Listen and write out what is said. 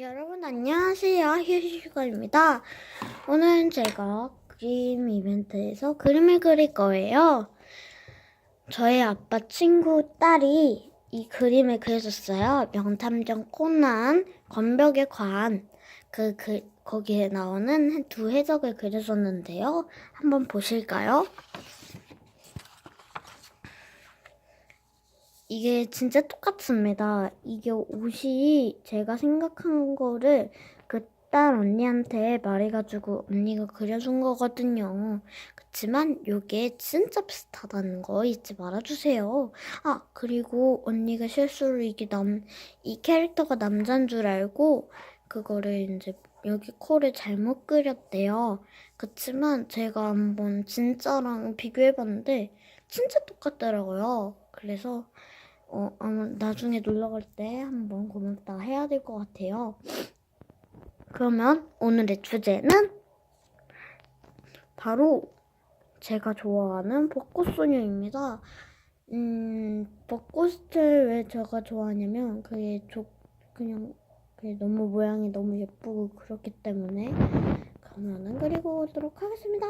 여러분 안녕하세요. 휴식시간입니다. 오늘 제가 그림 이벤트에서 그림을 그릴 거예요. 저의 아빠 친구 딸이 이 그림을 그려줬어요. 명탐정 코난 건벽의 관 그, 그, 거기에 나오는 두 해적을 그려줬는데요. 한번 보실까요? 이게 진짜 똑같습니다. 이게 옷이 제가 생각한 거를 그 딸 언니한테 말해가지고 언니가 그려준 거거든요. 그치만 요게 진짜 비슷하다는 거 잊지 말아주세요. 아, 그리고 언니가 실수로 이게 남, 이 캐릭터가 남잔 줄 알고 그거를 이제 여기 코를 잘못 그렸대요. 그치만 제가 한번 진짜랑 비교해봤는데 진짜 똑같더라고요. 그래서 어, 아마 나중에 놀러 갈 때 한번 고맙다 해야 될 것 같아요. 그러면 오늘의 주제는 바로 제가 좋아하는 벚꽃 소녀입니다. 음, 벚꽃을 왜 제가 좋아하냐면 그게 조, 그냥 그게 너무 모양이 너무 예쁘고 그렇기 때문에 그러면은 그리고 오도록 하겠습니다.